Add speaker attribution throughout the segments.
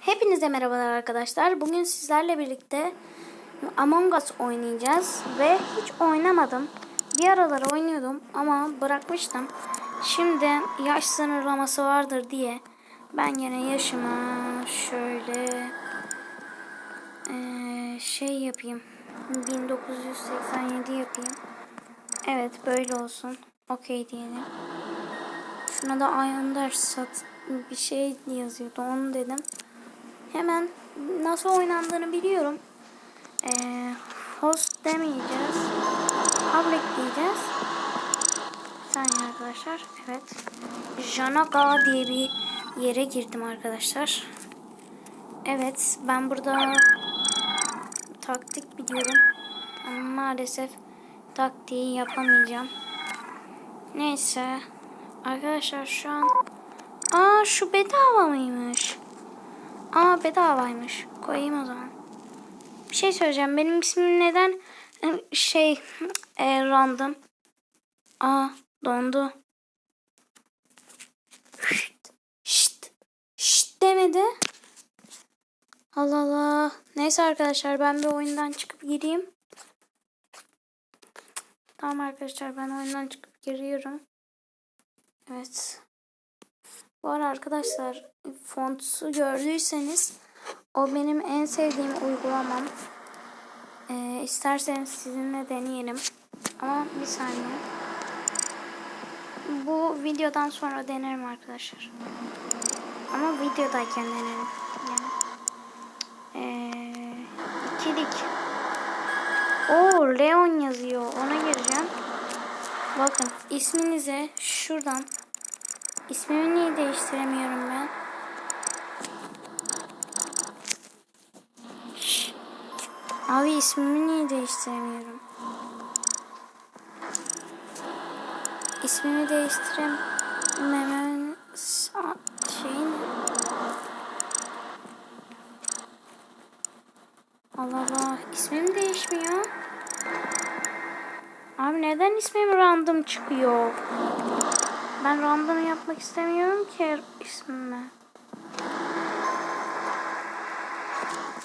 Speaker 1: Hepinize merhabalar arkadaşlar. Bugün sizlerle birlikte Among Us oynayacağız ve hiç oynamadım. Bir aralar oynuyordum ama bırakmıştım. Şimdi yaş sınırlaması vardır diye ben yine yaşıma şöyle şey yapayım. 1987 yapayım. Evet böyle olsun. Okey diyelim. Şuna da Ayandar sat bir şey yazıyordu onu dedim. Hemen nasıl oynandığını biliyorum. Ee, host demeyeceğiz. Public diyeceğiz. Bir saniye arkadaşlar. Evet. Janaga diye bir yere girdim arkadaşlar. Evet ben burada taktik biliyorum. Ama maalesef taktiği yapamayacağım. Neyse. Arkadaşlar şu an... Aa şu bedava mıymış? Aa bedavaymış. Koyayım o zaman. Bir şey söyleyeceğim. Benim ismim neden e, şey e, random? Aa dondu. Şşt, şşt, şşt demedi. Allah Allah. Neyse arkadaşlar ben bir oyundan çıkıp gireyim. Tamam arkadaşlar ben oyundan çıkıp giriyorum. Evet. Ara arkadaşlar fontsu gördüyseniz o benim en sevdiğim uygulamam. Ee, isterseniz sizinle deneyelim. Ama bir saniye. Bu videodan sonra denerim arkadaşlar. Ama videodayken denerim. Yani. Ee, ikilik. Oo Leon yazıyor. Ona gireceğim. Bakın isminize şuradan ismimi niye değiştiremiyorum ben? Abi ismimi niye değiştiremiyorum? İsmimi değiştiremememin sa- şeyin Allah Allah ismim değişmiyor. Abi neden ismim random çıkıyor? Ben random yapmak istemiyorum ki ismimi.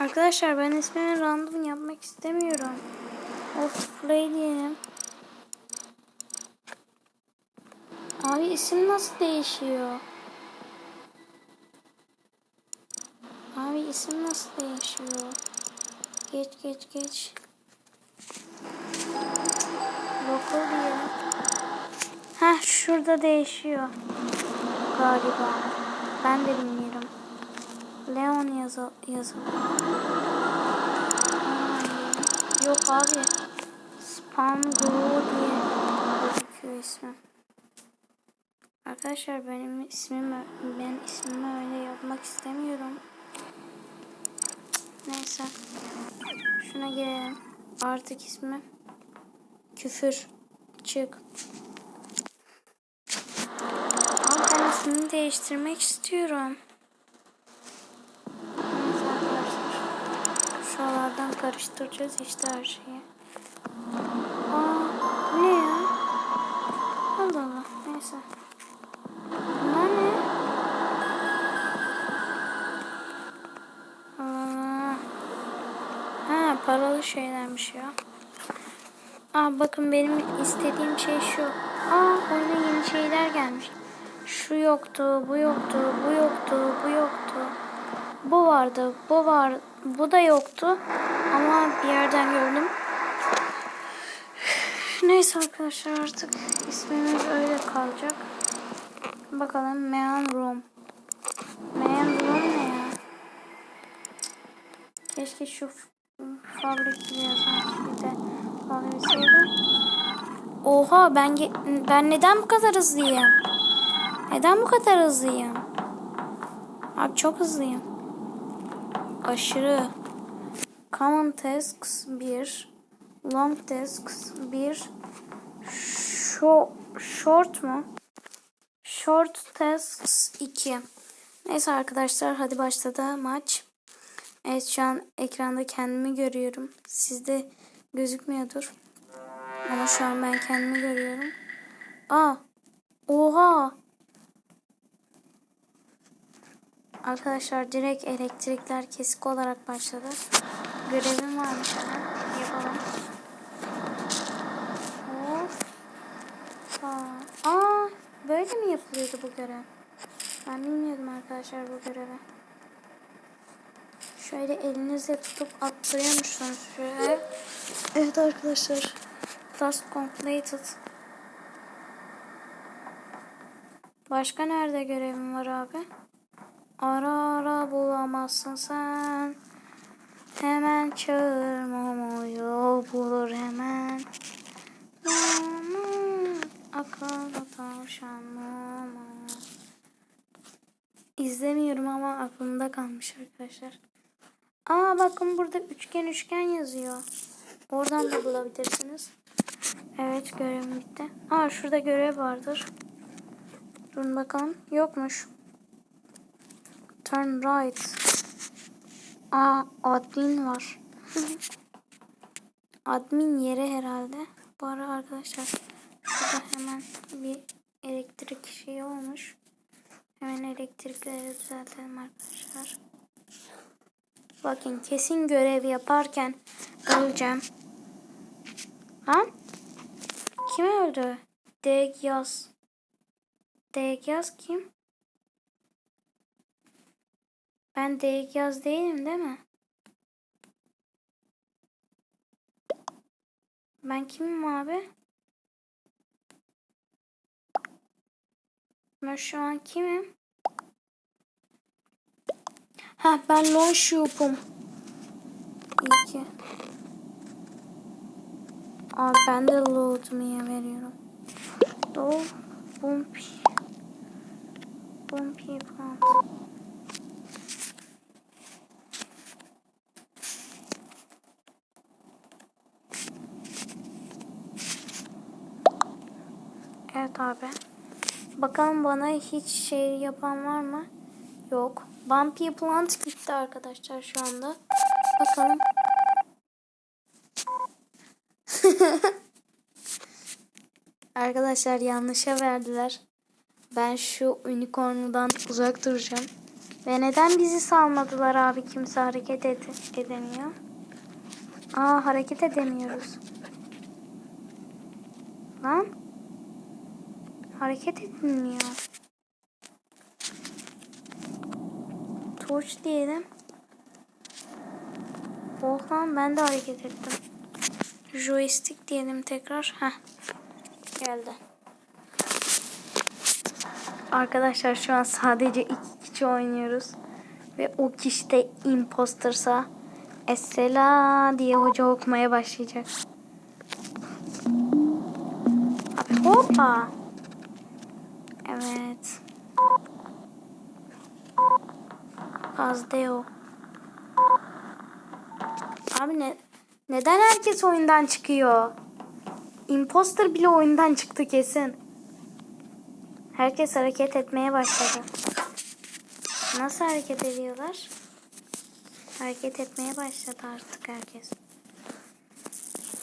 Speaker 1: Arkadaşlar ben ismimi random yapmak istemiyorum. Of play diyelim. Abi isim nasıl değişiyor? Abi isim nasıl değişiyor? Geç geç geç. Local diyelim. Heh şurada değişiyor. Galiba. Ben de bilmiyorum. Leon yazı yazı. Yok abi. Spam Grow diye gözüküyor ismi. Arkadaşlar benim ismim ben ismimi öyle yapmak istemiyorum. Neyse. Şuna girelim. Artık ismi küfür çık. İsmini değiştirmek istiyorum. Şuralardan karıştıracağız işte her şeyi. Aa, ne ya? Allah Allah. Neyse. Bunlar ne? Allah. Ha paralı şeylermiş ya. Aa bakın benim istediğim şey şu. Aa oyuna yeni şeyler gelmiş. Şu yoktu, bu yoktu, bu yoktu, bu yoktu. Bu vardı, bu var, bu da yoktu. Ama bir yerden gördüm. Neyse arkadaşlar artık ismimiz öyle kalacak. Bakalım Man Room. Man Room ne ya? Keşke şu fabrik gibi yazan bir de olabilseydi. Oha ben ben neden bu kadar hızlıyım? Neden bu kadar hızlıyım? Abi çok hızlıyım. Aşırı. Common tasks 1. Long tasks 1. Short, short mu? Short tasks 2. Neyse arkadaşlar hadi başladı maç. Evet şu an ekranda kendimi görüyorum. Sizde gözükmüyordur. Ama şu an ben kendimi görüyorum. Aa! Oha! Arkadaşlar direkt elektrikler kesik olarak başladı. Görevim varmış hemen. Yapalım. Hoppa. Aa, böyle mi yapılıyordu bu görev? Ben bilmiyordum arkadaşlar bu görevi. Şöyle elinizle tutup attırıyormuşsunuz şuraya. Evet arkadaşlar. Task completed. Başka nerede görevim var abi? Ara ara bulamazsın sen. Hemen çağır Momo'yu bulur hemen. Momo, akıllı tavşan Momo. İzlemiyorum ama aklımda kalmış arkadaşlar. Aa bakın burada üçgen üçgen yazıyor. Oradan da bulabilirsiniz. Evet görevim bitti. Aa şurada görev vardır. Durun bakalım. Yokmuş. Turn right. Aa admin var. admin yeri herhalde. Bu ara arkadaşlar şurada hemen bir elektrik şeyi olmuş. Hemen elektrikleri düzeltelim arkadaşlar. Bakın kesin görev yaparken öleceğim. Lan? Kim öldü? Degyaz. Degyaz kim? Ben Degyaz değilim değil mi? Ben kimim abi? Ben şu an kimim? Ha ben Lonshoop'um. İyi ki. Abi ben de load'umu veriyorum. Dol Bumpy. Bumpy plant. Evet abi. Bakalım bana hiç şey yapan var mı? Yok. Bumpy Plant gitti arkadaşlar şu anda. Bakalım. arkadaşlar yanlışa verdiler. Ben şu unicornudan uzak duracağım. Ve neden bizi salmadılar abi? Kimse hareket ed edemiyor. Aa hareket edemiyoruz. Lan. Hareket edilmiyor. Torch diyelim. Oh lan ben de hareket ettim. Joystick diyelim tekrar. Heh. Geldi. Arkadaşlar şu an sadece iki kişi oynuyoruz. Ve o kişi de impostersa Essela diye hoca okumaya başlayacak. Abi hoppa. Evet. Azdeo. Abi ne neden herkes oyundan çıkıyor? Imposter bile oyundan çıktı kesin. Herkes hareket etmeye başladı. Nasıl hareket ediyorlar? Hareket etmeye başladı artık herkes.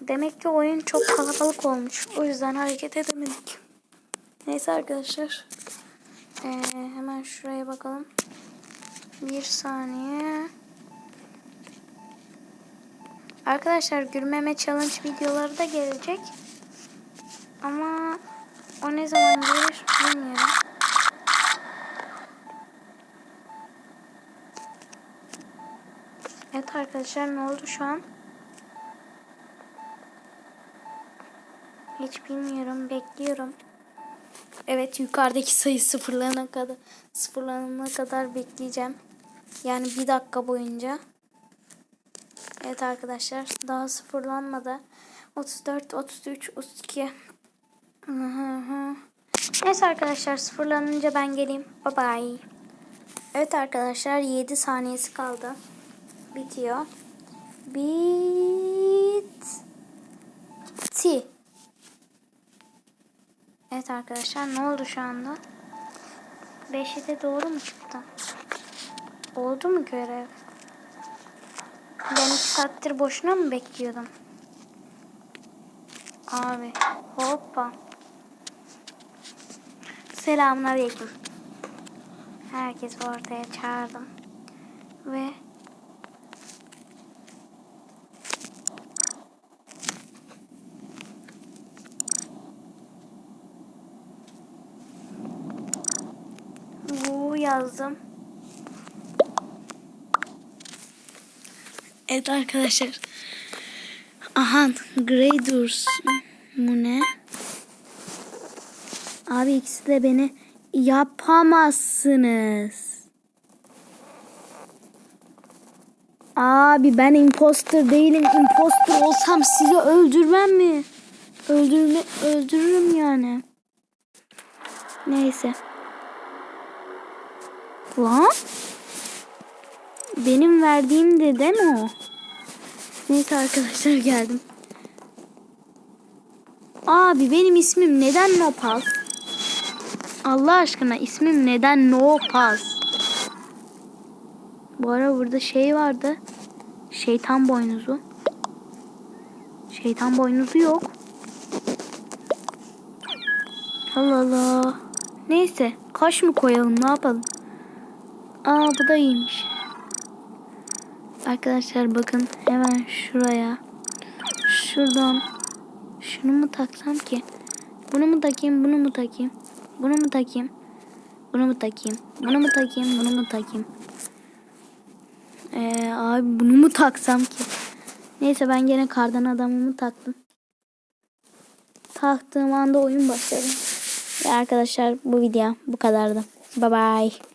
Speaker 1: Demek ki oyun çok kalabalık olmuş. O yüzden hareket edemedik. Neyse arkadaşlar. Ee, hemen şuraya bakalım. Bir saniye. Arkadaşlar gülmeme challenge videoları da gelecek. Ama o ne zaman gelir bilmiyorum. Evet arkadaşlar ne oldu şu an? Hiç bilmiyorum. Bekliyorum. Evet yukarıdaki sayı sıfırlanana kadar sıfırlanana kadar bekleyeceğim. Yani bir dakika boyunca. Evet arkadaşlar daha sıfırlanmadı. 34, 33, 32. Hı hı hı. Neyse arkadaşlar sıfırlanınca ben geleyim. Bye bye. Evet arkadaşlar 7 saniyesi kaldı. Bitiyor. Bitti. Evet arkadaşlar ne oldu şu anda? 5'i de doğru mu çıktı? Oldu mu görev? Ben iki saattir boşuna mı bekliyordum? Abi hoppa. Selamun aleyküm. herkesi ortaya çağırdım. Ve bu yazdım.
Speaker 2: Evet arkadaşlar. Aha Grey Doors mu ne? Abi ikisi de beni yapamazsınız. Abi ben imposter değilim. Imposter olsam sizi öldürmem mi? Öldürme, öldürürüm yani. Neyse. Lan? Benim verdiğim de değil mi o? Neyse arkadaşlar geldim. Abi benim ismim neden Nopal? Allah aşkına ismim neden Nopal? Bu ara burada şey vardı. Şeytan boynuzu. Şeytan boynuzu yok. Allah Allah. Neyse kaş mı koyalım ne yapalım? Aa bu da iyiymiş. Arkadaşlar bakın hemen şuraya. Şuradan şunu mu taksam ki? Bunu mu takayım, bunu mu takayım? Bunu mu takayım? Bunu mu takayım? Bunu mu takayım? Bunu mu takayım? Ee, abi bunu mu taksam ki? Neyse ben gene kardan adamımı taktım. Taktığım anda oyun başladı. Ve arkadaşlar bu video bu kadardı. Bye bye.